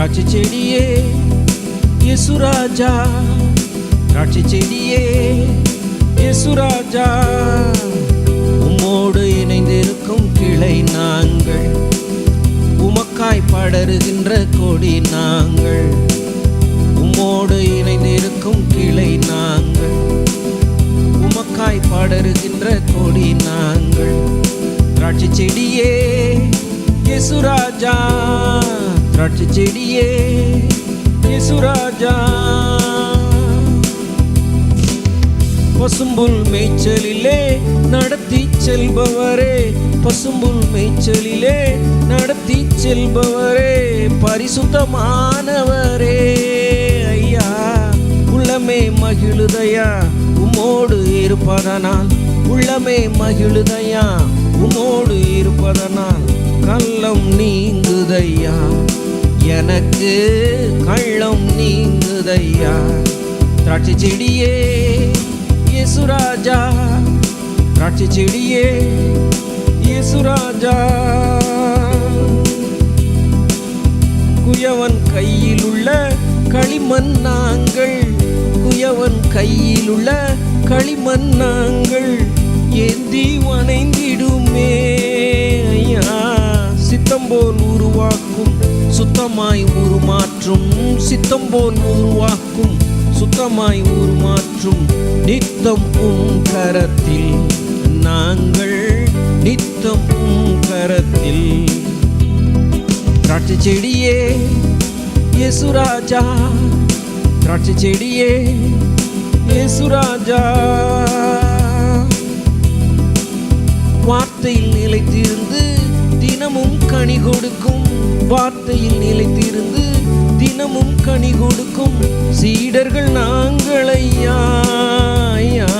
திராட்சை செடியே யேசுராஜா திராட்சை செடியே யேசுராஜா உம்மோடு இணைந்திருக்கும் கிளை நாங்கள். உமக்காய் படருகின்ற கொடி நாங்கள். உம்மோடு இணைந்திருக்கும் கிளை நாங்கள். உமக்காய் படருகின்ற கொடி நாங்கள். திராட்சை செடியே யேசுராஜா திராட்சை செடியே யேசுராஜா பசும்புல் மேய்ச்சலிலே நடத்தி செல்பவரே பசும்புல் மேய்ச்சலிலே நடத்தி செல்பவரே பரிசுத்தமானவரே. ஐயா உள்ளமே மகிழுதையா உமோடு இருப்பதனால். உள்ளமே மகிழுதையா உமோடு இருப்பதனால். கள்ளம் நீங்குதையா. எனக்கு கள்ளம் நீங்குதையா? திராட்சை செடியே இயேசுராஜா திராட்சை செடியே இயேசுராஜா குயவன் கையில் உள்ள களிமண் நாங்கள். குயவன் கையில் உள்ள களிமண் நாங்கள். ஏந்தி வணைந்திடுமே. சுத்தமாய் உருமாற்றும். சித்தம்போல் உருவாக்கும். சுத்தமாய் உருமாற்றும். நித்தம் உம் கரத்தில். நாங்கள் நித்தம் உம் கரத்தில். திராட்சை செடியே யேசுராஜா திராட்சை செடியே யேசுராஜா வார்த்தையில் நிலைத்திருந்து தினமும் கனி கொடுக்கும். வார்த்தையில் நிலைத்திருந்து தினமும் கனி கொடுக்கும் சீடர்கள் நாங்கள் ஐயா. ஐயா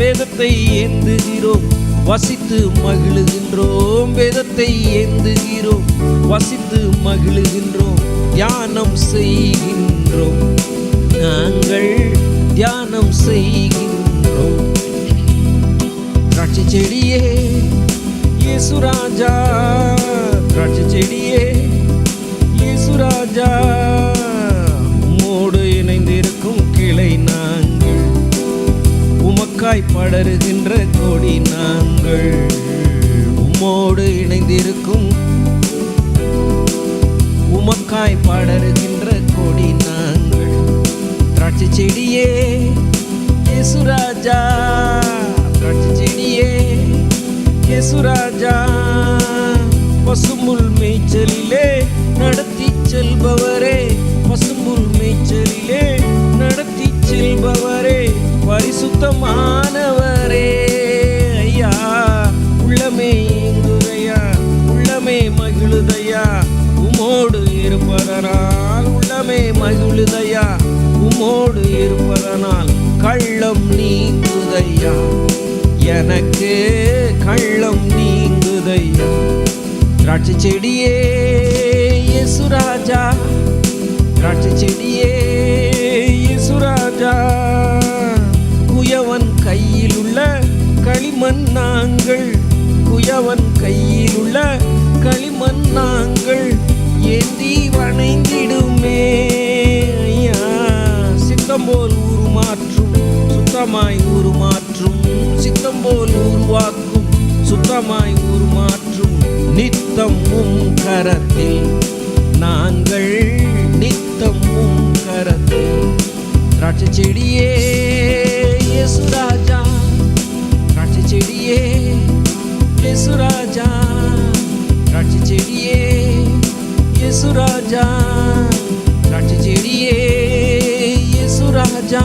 வேதத்தை ஏந்துகிறோம் வசித்து மகிழுகின்றோம். வேதத்தை ஏந்துகிறோம் வசித்து மகிழுகின்றோம் தியானம் செய்கின்றோம். நாங்கள் தியானம் செய்கின்றோம். திராட்சை செடியே யேசுராஜா திராட்சை செடியே ராஜா உம்மோடு இணைந்திருக்கும் கிளை நாங்கள். உமக்காய் படருகின்ற கொடி நாங்கள். உம்மோடு இணைந்திருக்கும் உமக்காய் படருகின்ற கொடி நாங்கள். திராட்சை செடியே கேசுராஜா திராட்சை செடியே கேசுராஜா பசும்புல் மேய்ச்சலிலே நடத்த செல்பவரே பசும்புல் மேய்ச்சலிலே நடத்தி செல்பவரே பரிசுத்தமானவரே. ஐயா உள்ளமே இங்குதையா உள்ளமே மகிழுதையா உமோடு இருப்பதனால் உள்ளமே மகிழுதையா உமோடு இருப்பதனால் கள்ளம் நீங்குதையா. எனக்கு கள்ளம் நீங்குதையா. திராட்சை செடியே ராஜா திராட்சை செடியே யேசுராஜா குயவன் கையில் உள்ள களிமண் நாங்கள் குயவன் கையில் உள்ள களிமண் நாங்கள் ஏந்தி வணைந்திடுமே ஐயா சித்தம் போல் உருமாற்றும் சுத்தமாய் உருமாற்றும் சித்தம் போல் உருவாக்கும் சுத்தமாய் உருமாற்றும் நித்தம் உம் கரத்தில் நாங்கள் நித்தம் உம் கரத்தில் திராட்சை செடியே யேசுராஜா திராட்சை செடியே யேசுராஜா திராட்சை செடியே யேசுராஜா திராட்சை செடியே யேசுராஜா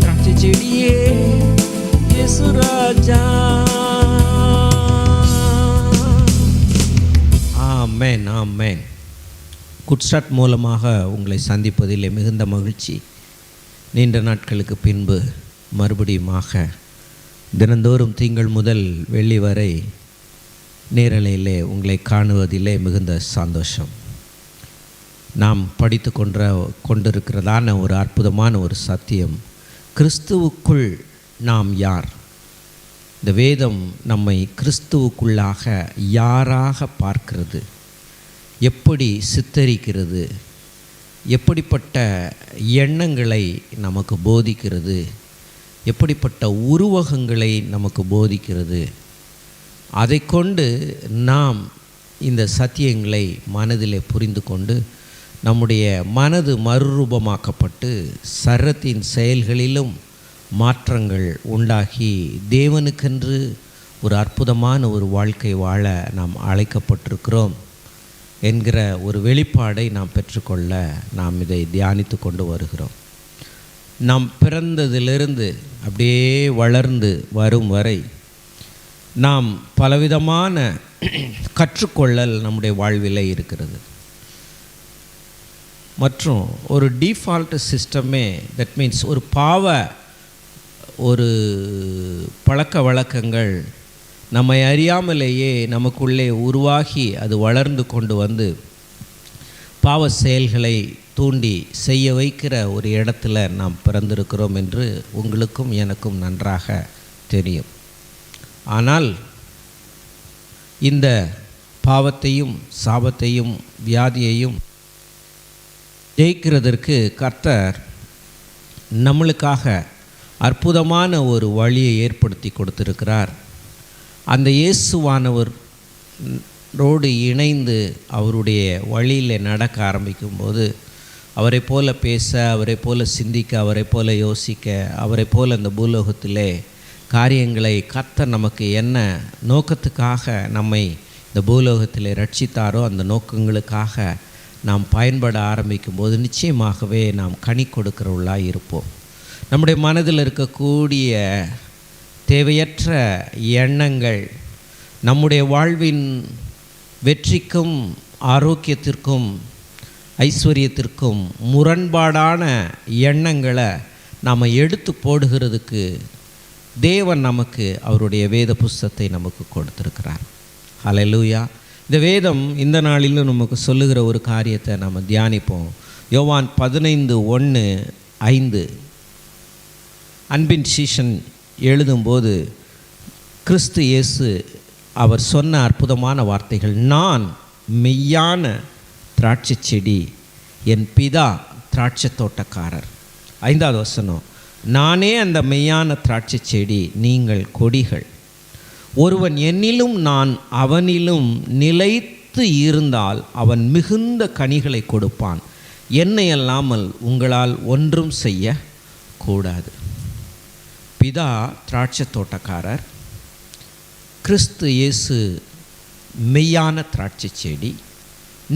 திராட்சை செடியே யேசுராஜா ஆமென் ஆமென். குட்ஸ்டாட் மூலமாக உங்களை சந்திப்பதிலே மிகுந்த மகிழ்ச்சி. நீண்ட நாட்களுக்கு பின்பு மறுபடியுமாக தினந்தோறும் திங்கள் முதல் வெள்ளி வரை நேரலையிலே உங்களை காணுவதிலே மிகுந்த சந்தோஷம். நாம் படித்து கொன்ற கொண்டிருக்கிறதான ஒரு அற்புதமான ஒரு சத்தியம் கிறிஸ்துவுக்குள் நாம் யார்? இந்த வேதம் நம்மை கிறிஸ்துவுக்குள்ளாக யாராக பார்க்கிறது? எப்படி சித்தரிக்கிறது? எப்படிப்பட்ட எண்ணங்களை நமக்கு போதிக்கிறது? எப்படிப்பட்ட உருவகங்களை நமக்கு போதிக்கிறது? அதை கொண்டு நாம் இந்த சத்தியங்களை மனதிலே புரிந்து கொண்டு நம்முடைய மனது மறுரூபமாக்கப்பட்டு சரத்தின் செயல்களிலும் மாற்றங்கள் உண்டாகி தேவனுக்கென்று ஒரு அற்புதமான ஒரு வாழ்க்கை வாழ நாம் அழைக்கப்பட்டிருக்கிறோம். என்கிற ஒரு வெளிப்பாடை நாம் பெற்றுக்கொள்ள நாம் இதை தியானித்து கொண்டு வருகிறோம். நாம் பிறந்ததிலிருந்து அப்படியே வளர்ந்து வரும் வரை நாம் பலவிதமான கற்றுக்கொள்ளல் நம்முடைய வாழ்விலே இருக்கிறது. மற்றும் ஒரு டிஃபால்ட் சிஸ்டமே தட் மீன்ஸ் ஒரு பாவ ஒரு பழக்க வழக்கங்கள் நம்மை அறியாமலேயே நமக்குள்ளே உருவாகி அது வளர்ந்து கொண்டு வந்து பாவ செயல்களை தூண்டி செய்ய வைக்கிற ஒரு இடத்துல நாம் பிறந்திருக்கிறோம் என்று உங்களுக்கும் எனக்கும் நன்றாக தெரியும். ஆனால் இந்த பாவத்தையும் சாபத்தையும் வியாதியையும் ஜெயிக்கிறதற்கு கர்த்தர் நம்மளுக்காக அற்புதமான ஒரு வழியை ஏற்படுத்தி கொடுத்திருக்கிறார். அந்த இயேசுவானவர் ரோடு இணைந்து அவருடைய வழியில் நடக்க ஆரம்பிக்கும்போது அவரை போல பேச அவரை போல சிந்திக்க அவரை போல யோசிக்க அவரை போல அந்த பூலோகத்திலே காரியங்களை கத்த நமக்கு என்ன நோக்கத்துக்காக நம்மை இந்த பூலோகத்தில் ரட்சித்தாரோ அந்த நோக்கங்களுக்காக நாம் பயன்பட ஆரம்பிக்கும் போது நிச்சயமாகவே நாம் கனி கொடுக்கிறவர்களாக இருப்போம். நம்முடைய மனதில் இருக்கக்கூடிய தேவையற்ற எண்ணங்கள் நம்முடைய வாழ்வின் வெற்றிக்கும் ஆரோக்கியத்திற்கும் ஐஸ்வர்யத்திற்கும் முரண்பாடான எண்ணங்களை நாம் எடுத்து போடுகிறதுக்கு தேவன் நமக்கு அவருடைய வேத புஸ்தத்தை நமக்கு கொடுத்துருக்கிறார். ஹalleluya இந்த வேதம் இந்த நாளிலும் நமக்கு சொல்லுகிற ஒரு காரியத்தை நம்ம தியானிப்போம். யோவான் பதினைந்து ஒன்று ஐந்து. அன்பின் சீஷன் எழுதும்போது கிறிஸ்து இயேசு அவர் சொன்ன அற்புதமான வார்த்தைகள் நான் மெய்யான திராட்சை செடி என் பிதா திராட்சை தோட்டக்காரர். ஐந்தாவது வசனம் நானே அந்த மெய்யான திராட்சை செடி நீங்கள் கொடிகள். ஒருவன் என்னிலும் நான் அவனிலும் நிலைத்து இருந்தால் அவன் மிகுந்த கனிகளை கொடுப்பான். என்னை அல்லாமல் உங்களால் ஒன்றும் செய்ய கூடாது பிதா திராட்சை தோட்டக்காரர் கிறிஸ்து இயேசு மெய்யான திராட்சை செடி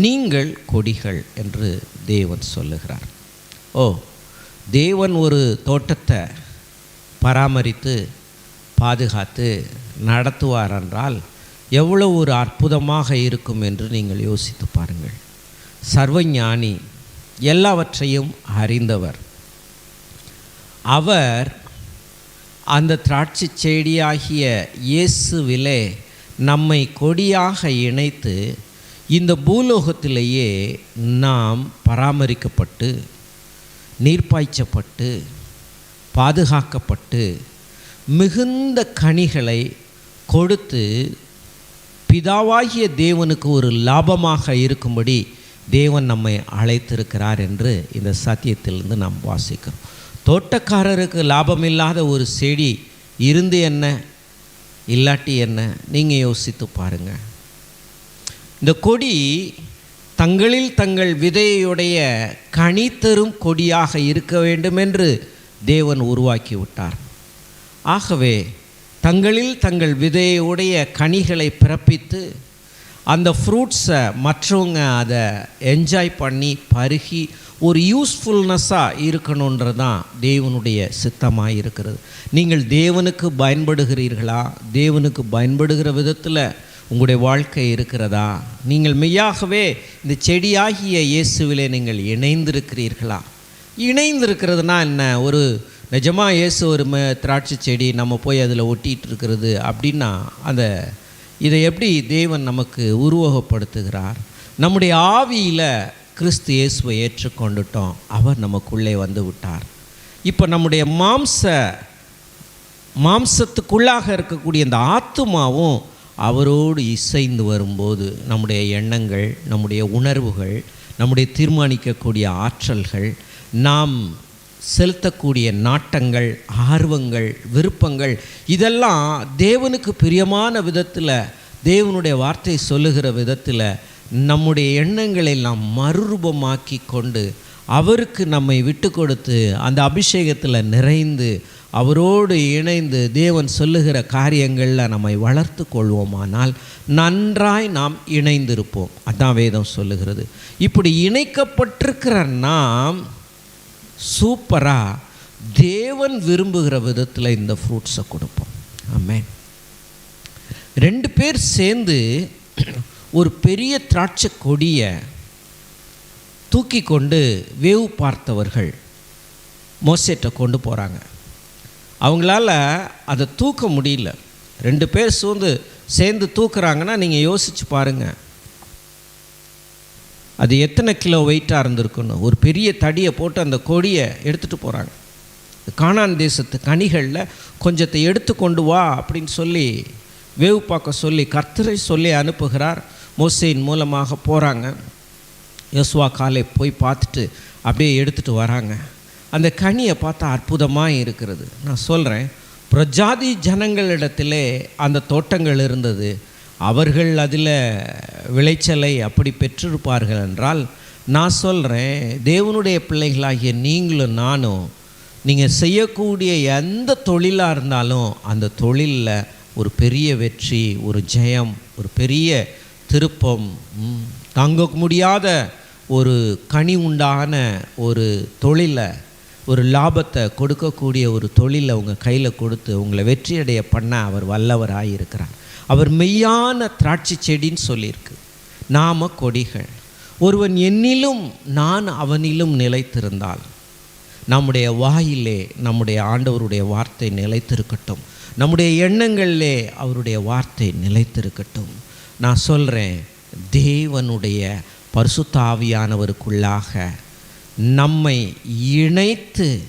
நீங்கள் கொடிகள் என்று தேவன் சொல்லுகிறார். ஓ தேவன் ஒரு தோட்டத்தை பராமரித்து பாதுகாத்து நடத்துவார் என்றால் எவ்வளோ ஒரு அற்புதமாக இருக்கும் என்று நீங்கள் யோசித்து பாருங்கள். சர்வஞானி எல்லாவற்றையும் அறிந்தவர். அவர் அந்த திராட்சை செடியாகிய இயேசுவிலே நம்மை கொடியாக இணைத்து இந்த பூலோகத்திலேயே நாம் பராமரிக்கப்பட்டு நீர்ப்பாய்ச்சப்பட்டு பாதுகாக்கப்பட்டு மிகுந்த கனிகளை கொடுத்து பிதாவாகிய தேவனுக்கு ஒரு லாபமாக இருக்கும்படி தேவன் நம்மை அழைத்திருக்கிறார் என்று இந்த சத்தியத்திலிருந்து நாம் வாசிக்கிறோம். தோட்டக்காரருக்கு லாபம் இல்லாத ஒரு செடி இருந்து என்ன இல்லாட்டி என்ன நீங்கள் யோசித்து பாருங்கள் இந்த கொடி தங்களில் தங்கள் விதையுடைய கனி தரும் கொடியாக இருக்க வேண்டும் என்று தேவன் உருவாக்கி விட்டார் ஆகவே தங்களில் தங்கள் விதையுடைய கனிகளை பிறப்பித்து அந்த ஃப்ரூட்ஸை மற்றவங்க அதை என்ஜாய் பண்ணி பருகி ஒரு யூஸ்ஃபுல்னஸ்ஸாக இருக்கணுன்றது தான் தேவனுடைய சித்தமாக இருக்கிறது நீங்கள் தேவனுக்கு பயன்படுகிறீர்களா? தேவனுக்கு பயன்படுகிற விதத்தில் உங்களுடைய வாழ்க்கை இருக்கிறதா? நீங்கள் மெய்யாகவே இந்த செடியாகிய இயேசுவிலே நீங்கள் இணைந்திருக்கிறீர்களா? இணைந்திருக்கிறதுனா என்ன? ஒரு நிஜமாக இயேசு ஒரு ம திராட்சை செடி நம்ம போய் அதில் ஒட்டிகிட்டு இருக்கிறது அப்படின்னா அந்த இதை எப்படி தேவன் நமக்கு உருவகப்படுத்துகிறார்? நம்முடைய ஆவியில் கிறிஸ்து இயேசுவை ஏற்றுக்கொண்டுட்டோம். அவர் நமக்குள்ளே வந்து விட்டார். இப்போ நம்முடைய மாம்ச மாம்சத்துக்குள்ளாக இருக்கக்கூடிய இந்த ஆத்துமாவும் அவரோடு இசைந்து வரும்போது நம்முடைய எண்ணங்கள் நம்முடைய உணர்வுகள் நம்முடைய தீர்மானிக்கக்கூடிய ஆற்றல்கள் நாம் செலுத்தக்கூடிய நாட்டங்கள் ஆர்வங்கள் விருப்பங்கள் இதெல்லாம் தேவனுக்கு பிரியமான விதத்தில் தேவனுடைய வார்த்தை சொல்லுகிற விதத்தில் நம்முடைய எண்ணங்களை நாம் மறுரூபமாக்கி கொண்டு அவருக்கு நம்மை விட்டு கொடுத்து அந்த அபிஷேகத்தில் நிறைந்து அவரோடு இணைந்து தேவன் சொல்லுகிற காரியங்களில் நம்மை வளர்த்து கொள்வோமானால் நன்றாய் நாம் இணைந்திருப்போம். அதான் வேதம் சொல்லுகிறது. இப்படி இணைக்கப்பட்டிருக்கிற நாம் சூப்பராக தேவன் விரும்புகிற விதத்தில் இந்த ஃப்ரூட்ஸை கொடுப்போம். ஆமே ரெண்டு பேர் சேர்ந்து ஒரு பெரிய திராட்சை கொடியை தூக்கி கொண்டு வேவு பார்த்தவர்கள் மோசேட்டை கொண்டு போகிறாங்க அவங்களால அதை தூக்க முடியல. ரெண்டு பேர் சூழ்ந்து சேர்ந்து தூக்குறாங்கன்னா நீங்கள் யோசிச்சு பாருங்கள் அது எத்தனை கிலோ வெயிட்டாக இருந்திருக்குன்னு. ஒரு பெரிய தடியை போட்டு அந்த கொடியை எடுத்துகிட்டு போகிறாங்க காணான் தேசத்து கனிகளில் கொஞ்சத்தை எடுத்து கொண்டு வா அப்படின்னு சொல்லி வேவு பார்க்க சொல்லி கர்த்தரை சொல்லி அனுப்புகிறார். மோசையின் மூலமாக போகிறாங்க யோசுவா காலை போய் பார்த்துட்டு அப்படியே எடுத்துகிட்டு வராங்க. அந்த கனியை பார்த்தா அற்புதமாக இருக்கிறது. நான் சொல்கிறேன் பிரஜாதி ஜனங்களிடத்திலே அந்த தோட்டங்கள் இருந்தது. அவர்கள் அதில் விளைச்சலை அப்படி பெற்றிருப்பார்கள் என்றால் நான் சொல்கிறேன் தேவனுடைய பிள்ளைகளாகிய நீங்களும் நானும் நீங்கள் செய்யக்கூடிய எந்த தொழிலாக இருந்தாலும் அந்த தொழிலில் ஒரு பெரிய வெற்றி ஒரு ஜெயம் ஒரு பெரிய திருப்பம். தாங்க முடியாத ஒரு கனி உண்டான ஒரு தொழிலை ஒரு லாபத்தை கொடுக்கக்கூடிய ஒரு தொழிலை உங்கள் கையில் கொடுத்து உங்களை வெற்றியடைய பண்ண அவர் வல்லவராக இருக்கிறார். அவர் மெய்யான திராட்சை செடின்னு சொல்லியிருக்கு. நாம கொடிகள். ஒருவன் என்னிலும் நான் அவனிலும் நிலைத்திருந்தால் நம்முடைய வாயிலே நம்முடைய ஆண்டவருடைய வார்த்தை நிலைத்திருக்கட்டும். நம்முடைய எண்ணங்களிலே அவருடைய வார்த்தை நிலைத்திருக்கட்டும். நான் சொல்கிறேன் தேவனுடைய பரிசுத்தாவியானவருக்குள்ளாக நம்மை இணைத்து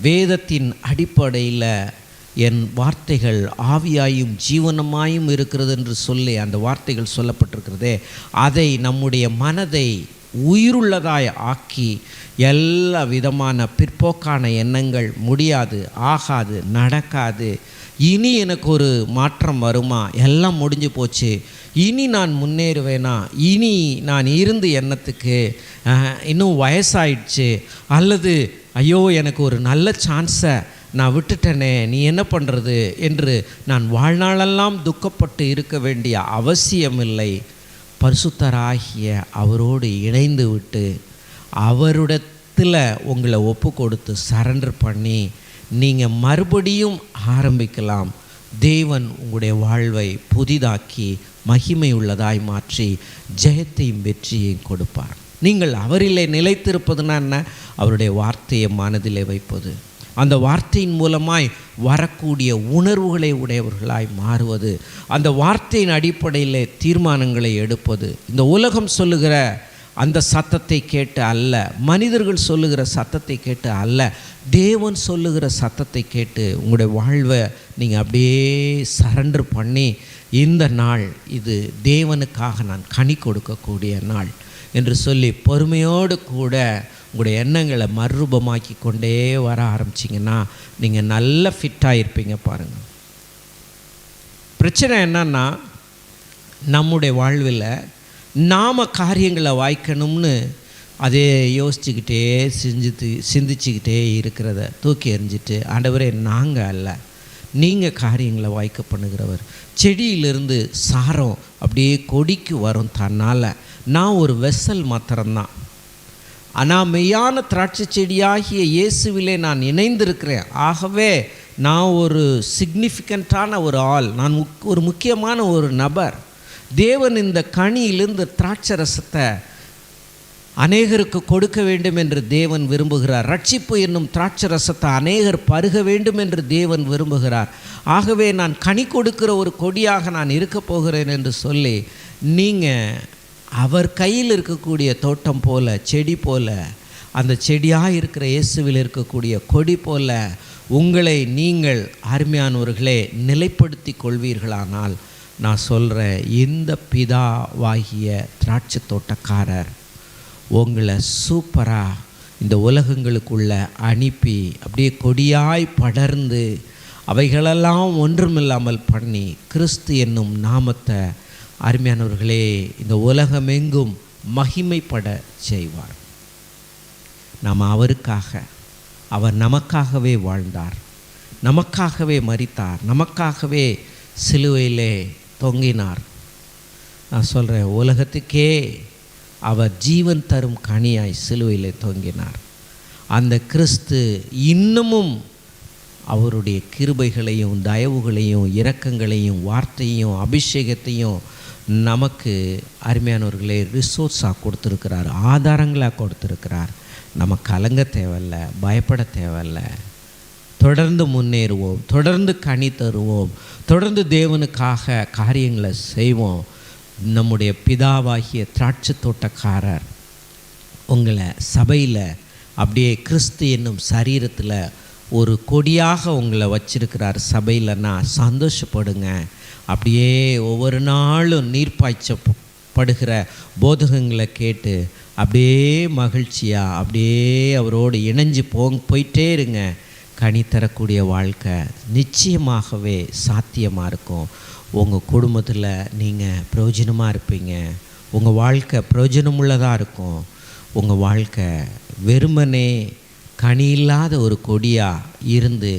வேதத்தின் அடிப்படையில் என் வார்த்தைகள் ஆவியாயும் ஜீவனமாயும் இருக்கிறது என்று சொல்லி அந்த வார்த்தைகள் சொல்லப்பட்டிருக்கிறதே அதை நம்முடைய மனதை உயிருள்ளதாய் ஆக்கி எல்லா விதமான பிற்போக்கான எண்ணங்கள் முடியாது ஆகாது நடக்காது. இனி எனக்கு ஒரு மாற்றம் வருமா? எல்லாம் முடிஞ்சு போச்சு. இனி நான் முன்னேறுவேனா? இனி நான் இருந்து எண்ணத்துக்கு இன்னும் வயசாயிடுச்சு. அல்லது ஐயோ எனக்கு ஒரு நல்ல சான்ஸை நான் விட்டுட்டேனே நீ என்ன பண்ணுறது என்று நான் வாழ்நாளெல்லாம் துக்கப்பட்டு இருக்க வேண்டிய அவசியமில்லை. பரிசுத்தராகிய அவரோடு இணைந்து விட்டு அவரிடத்தில் உங்களை ஒப்பு கொடுத்து சரண்டர் பண்ணி நீங்கள் மறுபடியும் ஆரம்பிக்கலாம். தேவன் உங்களுடைய வாழ்வை புதிதாக்கி மகிமை உள்ளதாய் மாற்றி ஜெயத்தையும் வெற்றியையும் கொடுப்பார். நீங்கள் அவரிலே நிலைத்திருப்பதுனா என்ன? அவருடைய வார்த்தையை மனதிலே வைப்பது. அந்த வார்த்தையின் மூலமாய் வரக்கூடிய உணர்வுகளை உடையவர்களாய் மாறுவது. அந்த வார்த்தையின் அடிப்படையில் தீர்மானங்களை எடுப்பது. இந்த உலகம் சொல்லுகிற அந்த சத்தத்தை கேட்டு அல்ல மனிதர்கள் சொல்லுகிற சத்தத்தை கேட்டு அல்ல தேவன் சொல்லுகிற சத்தத்தை கேட்டு உங்களுடைய வாழ்வை நீங்கள் அப்படியே சரண்டர் பண்ணி இந்த நாள் இது தேவனுக்காக நான் கனி கொடுக்கக்கூடிய நாள் என்று சொல்லி பொறுமையோடு கூட உங்களுடைய எண்ணங்களை மறுரூபமாக்கி கொண்டே வர ஆரம்பிச்சிங்கன்னா நீங்கள் நல்ல ஃபிட்டாக இருப்பீங்க பாருங்கள் பிரச்சனை என்னன்னா நம்முடைய வாழ்வில் நாம் காரியங்களை வாய்க்கணும்னு அதே யோசிச்சுக்கிட்டே செஞ்சு சிந்திச்சுக்கிட்டே இருக்கிறத தூக்கி எறிஞ்சிட்டு ஆண்டவரே நாங்கள் அல்ல. நீங்கள் காரியங்களை வாய்க்க பண்ணுகிறவர். செடியிலிருந்து சாரம் அப்படியே கொடிக்கு வரும் தன்னால். நான் ஒரு வெசல் மாத்திரம்தான். ஆனால் மெய்யான திராட்சை செடியாகிய இயேசுவிலே நான் இணைந்திருக்கிறேன். ஆகவே நான் ஒரு சிக்னிஃபிகண்ட்டான ஒரு ஆள். நான் முக்- ஒரு முக்கியமான ஒரு நபர். தேவன் இந்த கனியிலிருந்து திராட்சை ரசத்தை அநேகருக்கு கொடுக்க வேண்டும் என்று தேவன் விரும்புகிறார். ரட்சிப்பு என்னும் திராட்சை ரசத்தை அநேகர் பருக வேண்டும் என்று தேவன் விரும்புகிறார். ஆகவே நான் கனி கொடுக்கிற ஒரு கொடியாக நான் இருக்க போகிறேன் என்று சொல்லி நீங்கள் அவர் கையில் இருக்கக்கூடிய தோட்டம் போல செடி போல அந்த செடியாக இருக்கிற இயேசுவில் இருக்கக்கூடிய கொடி போல உங்களை நீங்கள் அருமையானவர்களே நிலைப்படுத்தி கொள்வீர்களானால் நான் சொல்கிறேன் இந்த பிதாவாகிய திராட்சை தோட்டக்காரர் உங்களை சூப்பராக இந்த உலகங்களுக்குள்ள அனுப்பி அப்படியே கொடியாய் படர்ந்து அவைகளெல்லாம் ஒன்றுமில்லாமல் பண்ணி கிறிஸ்து என்னும் நாமத்தை அருமையானவர்களே இந்த உலகமெங்கும் மகிமைப்பட செய்வார். நாம் அவருக்காக அவர் நமக்காகவே வாழ்ந்தார் நமக்காகவே மறித்தார் நமக்காகவே சிலுவையிலே தொங்கினார். நான் சொல்கிறேன் உலகத்துக்கே அவர் ஜீவன் தரும் கனியாய் சிலுவையில் தொங்கினார். அந்த கிறிஸ்து இன்னமும் அவருடைய கிருபைகளையும் தயவுகளையும் இரக்கங்களையும் வார்த்தையும் அபிஷேகத்தையும் நமக்கு அருமையானவர்களே ரிசோர்ஸாக கொடுத்துருக்கிறார் ஆதாரங்களாக கொடுத்துருக்கிறார். நம்ம கலங்க தேவையில்ல பயப்பட தேவையில்ல. தொடர்ந்து முன்னேறுவோம் தொடர்ந்து கனி தருவோம் தொடர்ந்து தேவனுக்காக காரியங்களை செய்வோம். நம்முடைய பிதாவாகிய திராட்சை தோட்டக்காரர் உங்களை சபையில் அப்படியே கிறிஸ்து என்னும் சரீரத்தில் ஒரு கொடியாக உங்களை வச்சிருக்கிறார். சபையிலன்னா சந்தோஷப்படுங்க. அப்படியே ஒவ்வொரு நாளும் நீர்ப்பாய்ச்சப்படுகிற போதகங்களை கேட்டு அப்படியே மகிழ்ச்சியாக அப்படியே அவரோடு இணைஞ்சு போ போயிட்டே இருங்க. கனி தரக்கூடிய வாழ்க்கை நிச்சயமாகவே சாத்தியமாக இருக்கும். உங்கள் குடும்பத்தில் நீங்கள் பிரயோஜனமாக இருப்பீங்க. உங்கள் வாழ்க்கை பிரயோஜனமுள்ளதாக இருக்கும். உங்கள் வாழ்க்கை வெறுமனே கனி இல்லாத ஒரு கொடியாக இருந்து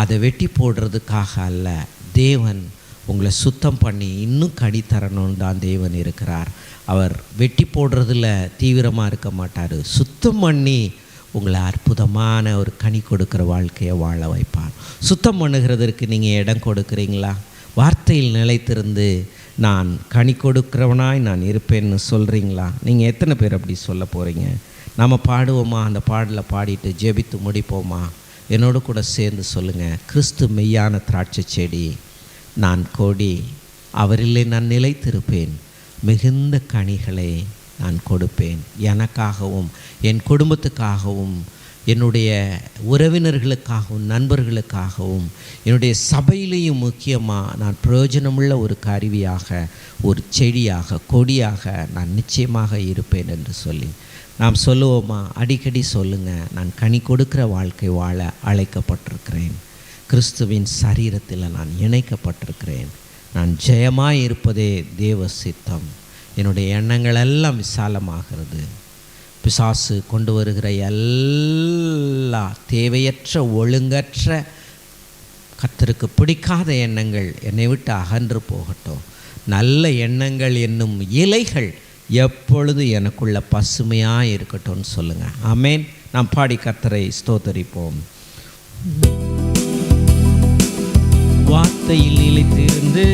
அதை வெட்டி போடுறதுக்காக அல்ல. தேவன் உங்களை சுத்தம் பண்ணி இன்னும் கனி தரணும்னு தான் தேவன் இருக்கிறார். அவர் வெட்டி போடுறதில் தீவிரமாக இருக்க மாட்டார். சுத்தம் பண்ணி உங்களை அற்புதமான ஒரு கனி கொடுக்குற வாழ்க்கையை வாழ வைப்பார். சுத்தம் பண்ணுகிறதற்கு நீங்கள் இடம் கொடுக்குறீங்களா? வார்த்தையில் நிலைத்திருந்து நான் கனி கொடுக்கிறவனாய் நான் இருப்பேன்னு சொல்கிறீங்களா நீங்கள் எத்தனை பேர் அப்படி சொல்ல போகிறீங்க நம்ம பாடுவோமா? அந்த பாடலை பாடிட்டு ஜெபித்து முடிப்போமா? என்னோடு கூட சேர்ந்து சொல்லுங்கள் கிறிஸ்து மெய்யான திராட்சை செடி நான் கொடி அவரிலே நான் நிலைத்திருப்பேன். மிகுந்த கனிகளை நான் கொடுப்பேன். எனக்காகவும் என் குடும்பத்துக்காகவும் என்னுடைய உறவினர்களுக்காகவும் நண்பர்களுக்காகவும் என்னுடைய சபையிலையும் முக்கியமாக நான் பிரயோஜனமுள்ள ஒரு கருவியாக ஒரு செடியாக கொடியாக நான் நிச்சயமாக இருப்பேன் என்று சொல்லி. நாம் சொல்லுவோமா? அடிக்கடி சொல்லுங்கள் நான் கனி கொடுக்கிற வாழ்க்கை வாழ அழைக்கப்பட்டிருக்கிறேன். கிறிஸ்துவின் சரீரத்தில் நான் இணைக்கப்பட்டிருக்கிறேன். நான் ஜெயமாக இருப்பதே தேவ சித்தம். என்னுடைய எண்ணங்கள் எல்லாம் விசாலமாகிறது. பிசாசு கொண்டு வருகிற எல்லா தேவையற்ற ஒழுங்கற்ற கத்தருக்கு பிடிக்காத எண்ணங்கள் என்னை விட்டு அகன்று போகட்டும். நல்ல எண்ணங்கள் என்னும் இலைகள் எப்பொழுது எனக்குள்ள பசுமையாக இருக்கட்டும்னு சொல்லுங்கள் ஆமேன். நாம் பாடி கத்தரை ஸ்தோத்தரிப்போம். வார்த்தையில் நிலைத்திருந்து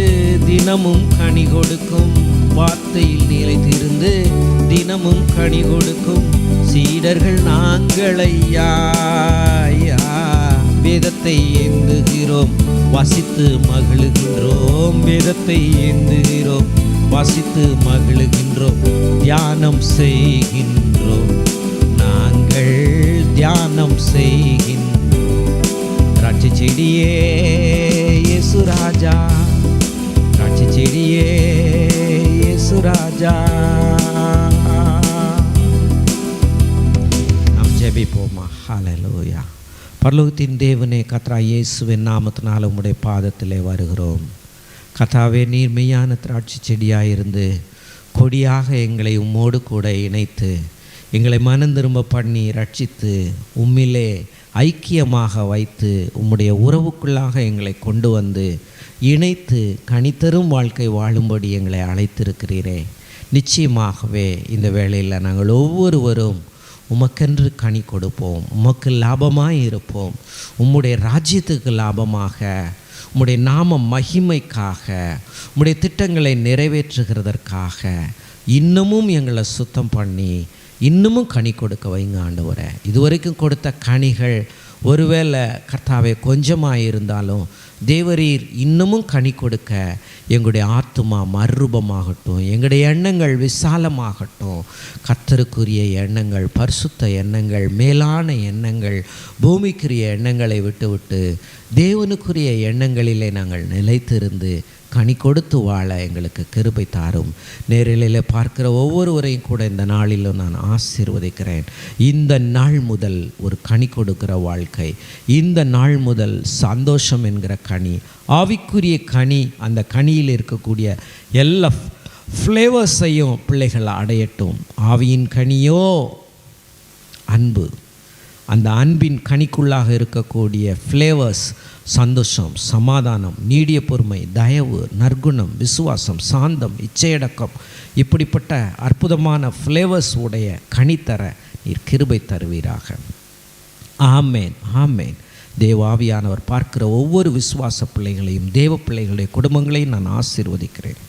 தினமும் கனி கொடுக்கும். வார்த்தையில் நிலைத்திருந்து தினமும் கனி கொடுக்கும் சீடர்கள் நாங்கள் ஐயா ஐயா. வேதத்தை ஏந்துகிறோம் வசித்து மகிழ்கின்றோம். வேதத்தை ஏந்துகிறோம் வசித்து மகிழ்கின்றோம் தியானம் செய்கின்றோம். நாங்கள் தியானம் செய்கின்றோம். திராட்சை செடியே இயேசு ராஜா. திராட்சை செடியே இயேசு ராஜா. ஜெபிப்போமா? ஹalleluya பரலோகத்தின் தேவனே கத்ரா இயேசுவின் நாமத்தினால் உம்முடைய பாதத்திலே வருகிறோம். கத்தாவே நீர் மெய்யான திராட்சை செடியாயிருந்து கொடியாக எங்களை உம்மோடு கூட இணைத்து எங்களை மனம் திரும்ப பண்ணி ரட்சித்து உம்மிலே ஐக்கியமாக வைத்து உம்முடைய உறவுக்குள்ளாக எங்களை கொண்டு வந்து இணைத்து கனித்தரும் வாழ்க்கை வாழும்படி எங்களை அழைத்திருக்கிறீரே. நிச்சயமாகவே இந்த வேளையில் நாங்கள் ஒவ்வொருவரும் உமக்கென்று கனி கொடுப்போம். உமக்கு லாபமாக இருப்போம். உம்முடைய ராஜ்யத்துக்கு லாபமாக உம்முடைய நாம மகிமைக்காக உம்முடைய திட்டங்களை நிறைவேற்றுகிறதற்காக இன்னமும் எங்களை சுத்தம் பண்ணி இன்னமும் கனி கொடுக்க வைங்க ஆண்டவரே. இதுவரைக்கும் கொடுத்த கனிகள் ஒருவேளை கர்த்தாவே கொஞ்சமாக இருந்தாலும் தேவரீர் இன்னமும் கனி கொடுக்க எங்களுடைய ஆத்துமா மறுரூபமாகட்டும் எங்களுடைய எண்ணங்கள் விசாலமாகட்டும். கர்த்தருக்குரிய எண்ணங்கள் பரிசுத்த எண்ணங்கள் மேலான எண்ணங்கள் பூமிக்குரிய எண்ணங்களை விட்டுவிட்டு தேவனுக்குரிய எண்ணங்களிலே நாங்கள் நிலைத்திருந்து கனி கொடுத்து வாழ எங்களுக்கு கிருபை தாரும். நேரிலே பார்க்கிற ஒவ்வொருவரையும் கூட இந்த நாளிலும் நான் ஆசீர்வதிக்கிறேன். இந்த நாள் முதல் ஒரு கனி கொடுக்கிற வாழ்க்கை. இந்த நாள் முதல் சந்தோஷம் என்கிற கனி. ஆவிக்குரிய கனி அந்த கனியில் இருக்கக்கூடிய எல்லா ஃப்ளேவர்ஸையும் பிள்ளைகள் அடையட்டும். ஆவியின் கனியோ அன்பு. அந்த அன்பின் கனிக்குள்ளாக இருக்கக்கூடிய ஃப்ளேவர்ஸ் சந்தோஷம் சமாதானம் நீடிய பொறுமை தயவு நற்குணம் விசுவாசம் சாந்தம் இச்சையடக்கம் இப்படிப்பட்ட அற்புதமான ஃப்ளேவர்ஸ் உடைய கனித்தர நீர் கிருபை தருவீராக. ஆமேன் ஆமேன். தேவாவியானவர் பார்க்கிற ஒவ்வொரு விசுவாச பிள்ளைகளையும் தேவ பிள்ளைகளுடைய குடும்பங்களையும் நான் ஆசீர்வதிக்கிறேன்.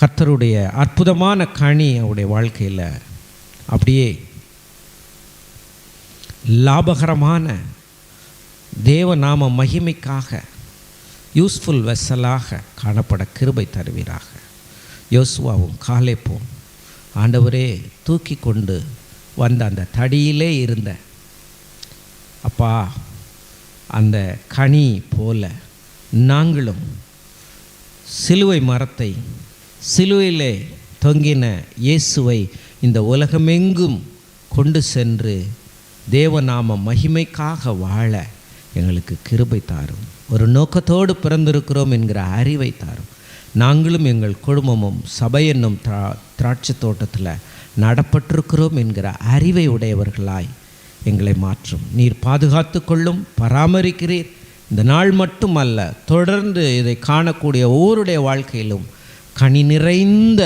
கர்த்தருடைய அற்புதமான கனி அவருடைய வாழ்க்கையில் அப்படியே லாபகரமான தேவநாம மகிமைக்காக யூஸ்ஃபுல் வெசலாக காணப்பட கிருபை தருவீராக. யோசுவாவும் காலேப்பும். ஆண்டவரே தூக்கி கொண்டு வந்த அந்த தடியிலே இருந்த அப்பா அந்த கனி போல நாங்களும் சிலுவை மரத்தை சிலுவையிலே தொங்கின இயேசுவை இந்த உலகமெங்கும் கொண்டு சென்று தேவநாம மகிமைக்காக வாழ எங்களுக்கு கிருபை தாரும். ஒரு நோக்கத்தோடு பிறந்திருக்கிறோம் என்கிற அறிவை தாரும். நாங்களும் எங்கள் குடும்பமும் சபை என்னும் திரா திராட்சை தோட்டத்தில் நடப்பட்டிருக்கிறோம் என்கிற அறிவை உடையவர்களாய் எங்களை மாற்றும். நீர் பாதுகாத்து கொள்ளும் பராமரிக்கிறீர். இந்த நாள் மட்டுமல்ல தொடர்ந்து இதை காணக்கூடிய ஒவ்வொருடைய வாழ்க்கையிலும் கனி நிறைந்த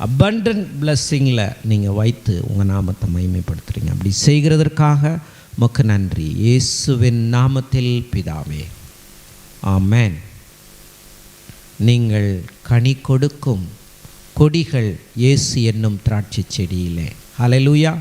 அபண்டன்ட் பிளஸ்ஸிங்கில் நீங்கள் வைத்து உங்கள் நாமத்தை மகிமைப்படுத்துகிறீங்க அப்படி செய்கிறதற்காக மக்கு நன்றி. இயேசுவின் நாமத்தில் பிதாவே. ஆமேன். நீங்கள் கனி கொடுக்கும் கொடிகள் இயேசு என்னும் திராட்சை செடியிலே. ஹalleluya